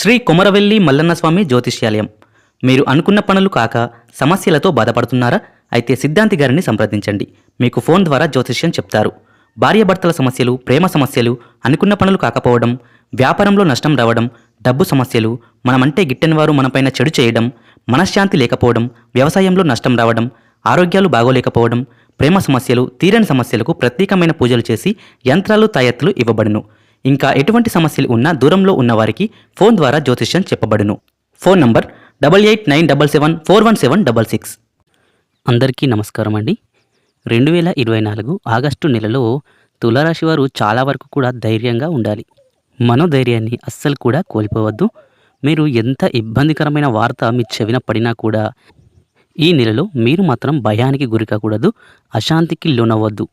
శ్రీ కుమరవెల్లి మల్లన్నస్వామి జ్యోతిష్యాలయం. మీరు అనుకున్న పనులు కాక సమస్యలతో బాధపడుతున్నారా? అయితే సిద్ధాంతి గారిని సంప్రదించండి. మీకు ఫోన్ ద్వారా జ్యోతిష్యం చెప్తారు. భార్యాభర్తల సమస్యలు ప్రేమ సమస్యలు అనుకున్న పనులు కాకపోవడం వ్యాపారంలో నష్టం రావడం డబ్బు సమస్యలు మనమంటే గిట్టని వారు మనపైన చెడు చేయడం మనశ్శాంతి లేకపోవడం వ్యవసాయంలో నష్టం రావడం ఆరోగ్యాలు బాగోలేకపోవడం ప్రేమ సమస్యలు తీరని సమస్యలకు ప్రత్యేకమైన పూజలు చేసి యంత్రాలు తాయెత్తులు ఇవ్వబడును. ఇంకా ఎటువంటి సమస్యలు ఉన్నా దూరంలో ఉన్నవారికి ఫోన్ ద్వారా జ్యోతిష్యం చెప్పబడును. Phone number double eight nine double seven four one seven double six. అందరికీ నమస్కారం అండి. రెండు వేల ఇరవై నాలుగు ఆగస్టు నెలలో తులారాశి వారు చాలా వరకు కూడా ధైర్యంగా ఉండాలి. మనోధైర్యాన్ని అస్సలు కూడా కోల్పోవద్దు. మీరు ఎంత ఇబ్బందికరమైన వార్త మీ చెవిన పడినా కూడా ఈ నెలలో మీరు మాత్రం భయానికి గురికాకూడదు. అశాంతికి లోనవ్వద్దు.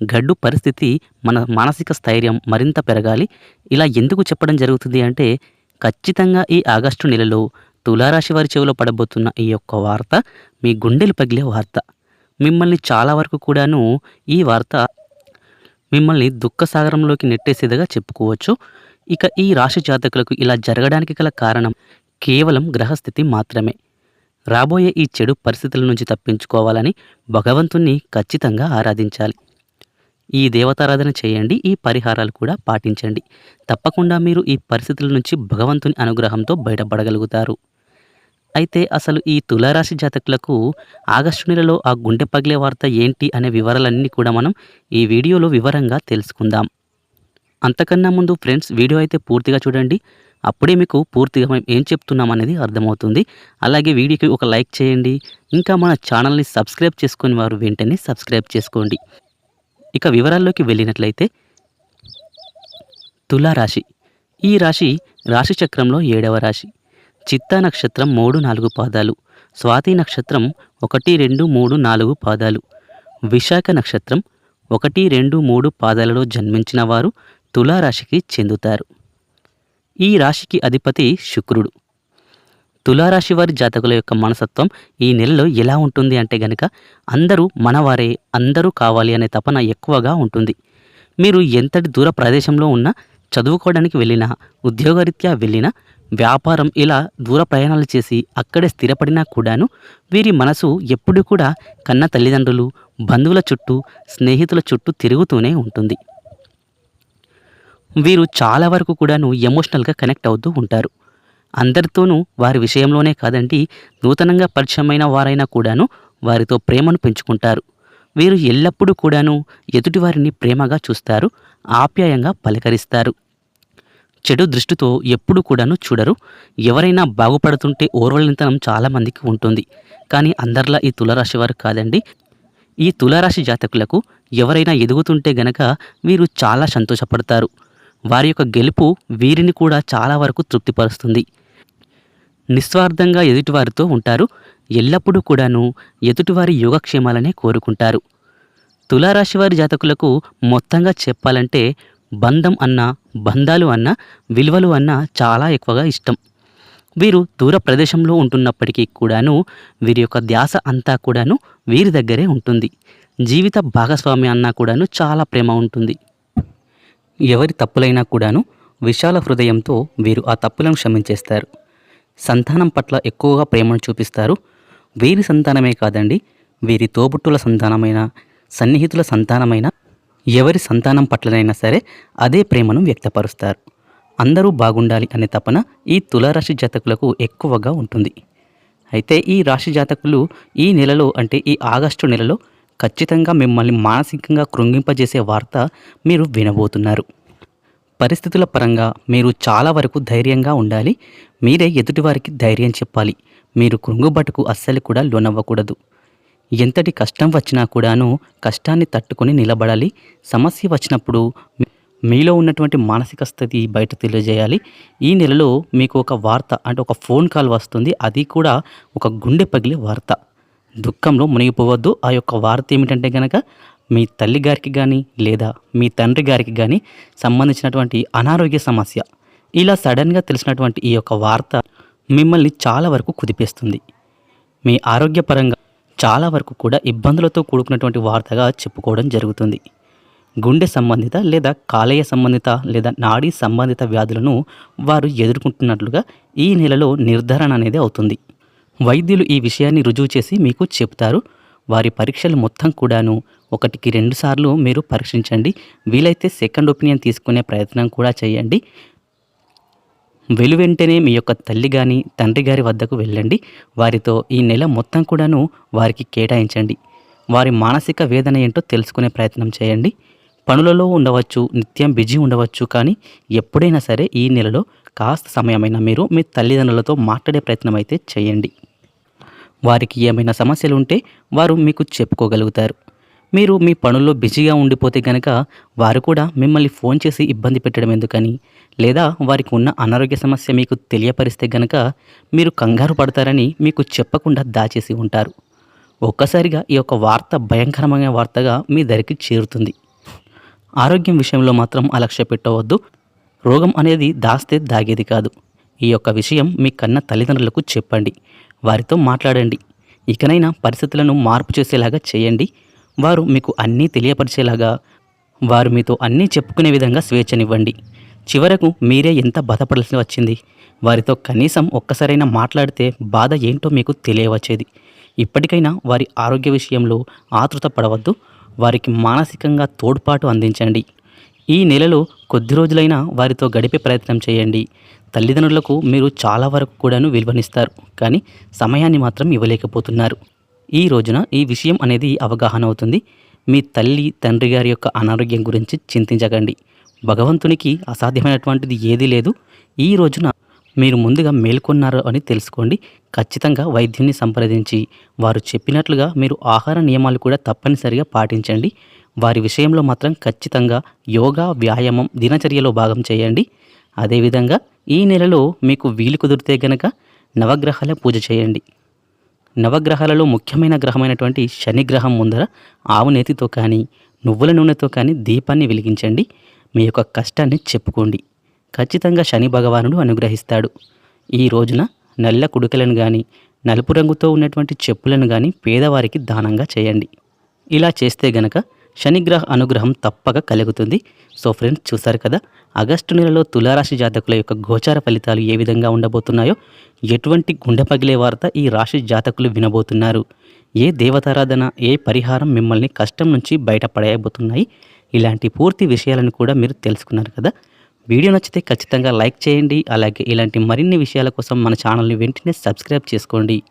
గడ్డు పరిస్థితి మన మానసిక స్థైర్యం మరింత పెరగాలి. ఇలా ఎందుకు చెప్పడం జరుగుతుంది అంటే ఖచ్చితంగా ఈ ఆగస్టు నెలలో తులారాశి వారి చెవిలో పడబోతున్న ఈ యొక్క వార్త మీ గుండెలు పగిలే వార్త. మిమ్మల్ని చాలా వరకు కూడాను ఈ వార్త మిమ్మల్ని దుఃఖసాగరంలోకి నెట్టేసేదిగా చెప్పుకోవచ్చు. ఇక ఈ రాశి జాతకులకు ఇలా జరగడానికి గల కారణం కేవలం గ్రహస్థితి మాత్రమే. రాబోయే ఈ చెడు పరిస్థితుల నుంచి తప్పించుకోవాలని భగవంతుణ్ణి ఖచ్చితంగా ఆరాధించాలి. ఈ దేవతారాధన చేయండి ఈ పరిహారాలు కూడా పాటించండి. తప్పకుండా మీరు ఈ పరిస్థితుల నుంచి భగవంతుని అనుగ్రహంతో బయటపడగలుగుతారు. అయితే అసలు ఈ తులారాశి జాతకులకు ఆగస్టు నెలలో ఆ గుండె పగిలే వార్త ఏంటి అనే వివరాలన్నీ కూడా మనం ఈ వీడియోలో వివరంగా తెలుసుకుందాం. అంతకన్నా ముందు ఫ్రెండ్స్ వీడియో అయితే పూర్తిగా చూడండి. అప్పుడే మీకు పూర్తిగా మేము ఏం చెప్తున్నాం అనేది అర్థమవుతుంది. అలాగే వీడియోకి ఒక లైక్ చేయండి. ఇంకా మన ఛానల్ని సబ్స్క్రైబ్ చేసుకుని వారు వెంటనే సబ్స్క్రైబ్ చేసుకోండి. ఇక వివరాల్లోకి వెళ్ళినట్లయితే తులారాశి. ఈ రాశి రాశి చక్రంలో ఏడవ రాశి. చిత్తా నక్షత్రం మూడు నాలుగు పాదాలు. స్వాతి నక్షత్రం ఒకటి రెండు మూడు నాలుగు పాదాలు. విశాఖ నక్షత్రం ఒకటి రెండు మూడు పాదాలలో జన్మించిన వారు తులారాశికి చెందుతారు. ఈ రాశికి అధిపతి శుక్రుడు. తులారాశి వారి జాతకుల యొక్క మనసత్వం ఈ నెలలో ఎలా ఉంటుంది అంటే గనక అందరూ మనవారే అందరూ కావాలి అనే తపన ఎక్కువగా ఉంటుంది. మీరు ఎంతటి దూర ప్రదేశంలో ఉన్నా చదువుకోవడానికి వెళ్ళినా ఉద్యోగరీత్యా వెళ్ళినా వ్యాపారం ఇలా దూర ప్రయాణాలు చేసి అక్కడే స్థిరపడినా కూడాను వీరి మనసు ఎప్పుడూ కూడా కన్న తల్లిదండ్రులు బంధువుల చుట్టూ స్నేహితుల చుట్టూ తిరుగుతూనే ఉంటుంది. వీరు చాలా వరకు కూడాను ఎమోషనల్గా కనెక్ట్ అవుతూ ఉంటారు. అందరితోనూ వారి విషయంలోనే కాదండి నూతనంగా పరిచయమైన వారైనా కూడాను వారితో ప్రేమను పెంచుకుంటారు. వీరు ఎల్లప్పుడూ కూడాను ఎదుటివారిని ప్రేమగా చూస్తారు ఆప్యాయంగా పలకరిస్తారు. చెడు దృష్టితో ఎప్పుడు కూడాను చూడరు. ఎవరైనా బాగుపడుతుంటే ఓర్వలింతనం చాలామందికి ఉంటుంది. కానీ అందరిలా ఈ తులరాశి వారు కాదండి. ఈ తులారాశి జాతకులకు ఎవరైనా ఎదుగుతుంటే గనక వీరు చాలా సంతోషపడతారు. వారి యొక్క గెలుపు వీరిని కూడా చాలా వరకు తృప్తిపరుస్తుంది. నిస్వార్థంగా ఎదుటివారితో ఉంటారు. ఎల్లప్పుడూ కూడాను ఎదుటివారి యోగక్షేమాలనే కోరుకుంటారు. తులారాశి వారి జాతకులకు మొత్తంగా చెప్పాలంటే బంధం అన్న బంధాలు అన్న విలువలు అన్న చాలా ఎక్కువగా ఇష్టం. వీరు దూర ప్రదేశంలో ఉంటున్నప్పటికీ కూడాను వీరి యొక్క ధ్యాస అంతా కూడాను వీరి దగ్గరే ఉంటుంది. జీవిత భాగస్వామి అన్నా కూడాను చాలా ప్రేమ ఉంటుంది. ఎవరి తప్పులైనా కూడాను విశాల హృదయంతో వీరు ఆ తప్పులను క్షమించేస్తారు. సంతానం పట్ల ఎక్కువగా ప్రేమను చూపిస్తారు. వీరి సంతానమే కాదండి వీరి తోబుట్టుల సంతానమైన సన్నిహితుల సంతానమైన ఎవరి సంతానం పట్లనైనా సరే అదే ప్రేమను వ్యక్తపరుస్తారు. అందరూ బాగుండాలి అనే తపన ఈ తులారాశి జాతకులకు ఎక్కువగా ఉంటుంది. అయితే ఈ రాశి జాతకులు ఈ నెలలో అంటే ఈ ఆగస్టు నెలలో ఖచ్చితంగా మిమ్మల్ని మానసికంగా కృంగింపజేసే వార్త మీరు వినబోతున్నారు. పరిస్థితుల పరంగా మీరు చాలా వరకు ధైర్యంగా ఉండాలి. మీరే ఎదుటివారికి ధైర్యం చెప్పాలి. మీరు కృంగుబాటుకు అస్సలు కూడా లోనవ్వకూడదు. ఎంతటి కష్టం వచ్చినా కూడాను కష్టాన్ని తట్టుకొని నిలబడాలి. సమస్య వచ్చినప్పుడు మీలో ఉన్నటువంటి మానసిక స్థితి బయట తెలియజేయాలి. ఈ నెలలో మీకు ఒక వార్త అంటే ఒక ఫోన్ కాల్ వస్తుంది. అది కూడా ఒక గుండె పగిలే వార్త. దుఃఖంలో మునిగిపోవద్దు. ఆ యొక్క వార్త ఏమిటంటే కనుక మీ తల్లి గారికి కానీ లేదా మీ తండ్రి గారికి కానీ సంబంధించినటువంటి అనారోగ్య సమస్య. ఇలా సడన్గా తెలిసినటువంటి ఈ యొక్క వార్త మిమ్మల్ని చాలా వరకు కుదిపేస్తుంది. మీ ఆరోగ్యపరంగా చాలా వరకు కూడా ఇబ్బందులతో కూడుకున్నటువంటి వార్తగా చెప్పుకోవడం జరుగుతుంది. గుండె సంబంధిత లేదా కాలేయ సంబంధిత లేదా నాడీ సంబంధిత వ్యాధులను వారు ఎదుర్కొంటున్నట్లుగా ఈ నెలలో నిర్ధారణ అనేది అవుతుంది. వైద్యులు ఈ విషయాన్ని రుజువు చేసి మీకు చెప్తారు. వారి పరీక్షలు మొత్తం కూడాను ఒకటికి రెండుసార్లు మీరు పరీక్షించండి. వీలైతే సెకండ్ ఒపీనియన్ తీసుకునే ప్రయత్నం కూడా చేయండి. వెలువెంటనే మీ యొక్క తల్లి కానీ తండ్రి గారి వద్దకు వెళ్ళండి. వారితో ఈ నెల మొత్తం కూడాను వారికి కేటాయించండి. వారి మానసిక వేదన ఏంటో తెలుసుకునే ప్రయత్నం చేయండి. పనులలో ఉండవచ్చు నిత్యం బిజీ ఉండవచ్చు కానీ ఎప్పుడైనా సరే ఈ నెలలో కాస్త సమయమైనా మీరు మీ తల్లిదండ్రులతో మాట్లాడే ప్రయత్నం అయితే చేయండి. వారికి ఏమైనా సమస్యలు ఉంటే వారు మీకు చెప్పుకోగలుగుతారు. మీరు మీ పనుల్లో బిజీగా ఉండిపోతే కనుక వారు కూడా మిమ్మల్ని ఫోన్ చేసి ఇబ్బంది పెట్టడం ఎందుకని? లేదా వారికి ఉన్న అనారోగ్య సమస్య మీకు తెలియపరిస్తే గనక మీరు కంగారు పడతారని మీకు చెప్పకుండా దాచేసి ఉంటారు. ఒక్కసారిగా ఈ యొక్క వార్త భయంకరమైన వార్తగా మీ దరికి చేరుతుంది. ఆరోగ్యం విషయంలో మాత్రం అలక్ష్య పెట్టవద్దు. రోగం అనేది దాస్తే దాగేది కాదు. ఈ యొక్క విషయం మీ కన్న తల్లిదండ్రులకు చెప్పండి. వారితో మాట్లాడండి. ఇకనైనా పరిస్థితులను మార్పు చేసేలాగా చేయండి. వారు మీకు అన్నీ తెలియపరిచేలాగా వారు మీతో అన్నీ చెప్పుకునే విధంగా స్వేచ్ఛనివ్వండి. చివరకు మీరే ఎంత బాధపడాల్సి వచ్చింది? వారితో కనీసం ఒక్కసారైనా మాట్లాడితే బాధ ఏంటో మీకు తెలియవచ్చేది. ఇప్పటికైనా వారి ఆరోగ్య విషయంలో ఆతృత పడవద్దు. వారికి మానసికంగా తోడ్పాటు అందించండి. ఈ నెలలో కొద్ది రోజులైనా వారితో గడిపే ప్రయత్నం చేయండి. తల్లిదండ్రులకు మీరు చాలా వరకు కూడాను విలువనిస్తారు కానీ సమయాన్ని మాత్రం ఇవ్వలేకపోతున్నారు. ఈ రోజున ఈ విషయం అనేది అవగాహన అవుతుంది. మీ తల్లి తండ్రి గారి యొక్క అనారోగ్యం గురించి చింతించకండి. భగవంతునికి అసాధ్యమైనటువంటిది ఏదీ లేదు. ఈ రోజున మీరు ముందుగా మేల్కొన్నారు అని తెలుసుకోండి. ఖచ్చితంగా వైద్యుని సంప్రదించి వారు చెప్పినట్లుగా మీరు ఆహార నియమాలు కూడా తప్పనిసరిగా పాటించండి. వారి విషయంలో మాత్రం ఖచ్చితంగా యోగా వ్యాయామం దినచర్యలో భాగం చేయండి. అదేవిధంగా ఈ నెలలో మీకు వీలు కుదిరితే గనక నవగ్రహాల పూజ చేయండి. నవగ్రహాలలో ముఖ్యమైన గ్రహమైనటువంటి శని గ్రహం ముందర ఆవు నేతితో కానీ నువ్వుల నూనెతో కానీ దీపాన్ని వెలిగించండి. మీ యొక్క కష్టాన్ని చెప్పుకోండి. ఖచ్చితంగా శని భగవానుడు అనుగ్రహిస్తాడు. ఈ రోజున నల్ల కుడుకలను కానీ నలుపు రంగుతో ఉన్నటువంటి చెప్పులను కానీ పేదవారికి దానంగా చేయండి. ఇలా చేస్తే గనక శనిగ్రహ అనుగ్రహం తప్పక కలుగుతుంది. సో ఫ్రెండ్స్ చూసారు కదా? ఆగస్టు నెలలో తులారాశి జాతకుల యొక్క గోచార ఫలితాలు ఏ విధంగా ఉండబోతున్నాయో ఎటువంటి గుండె పగిలే వార్త ఈ రాశి జాతకులు వినబోతున్నారు. ఏ దేవతారాధన ఏ పరిహారం మిమ్మల్ని కష్టం నుంచి బయటపడేయబోతున్నాయి ఇలాంటి పూర్తి విషయాలను కూడా మీరు తెలుసుకున్నారు కదా? వీడియో నచ్చితే ఖచ్చితంగా లైక్ చేయండి. అలాగే ఇలాంటి మరిన్ని విషయాల కోసం మన ఛానల్ని వెంటనే సబ్స్క్రైబ్ చేసుకోండి.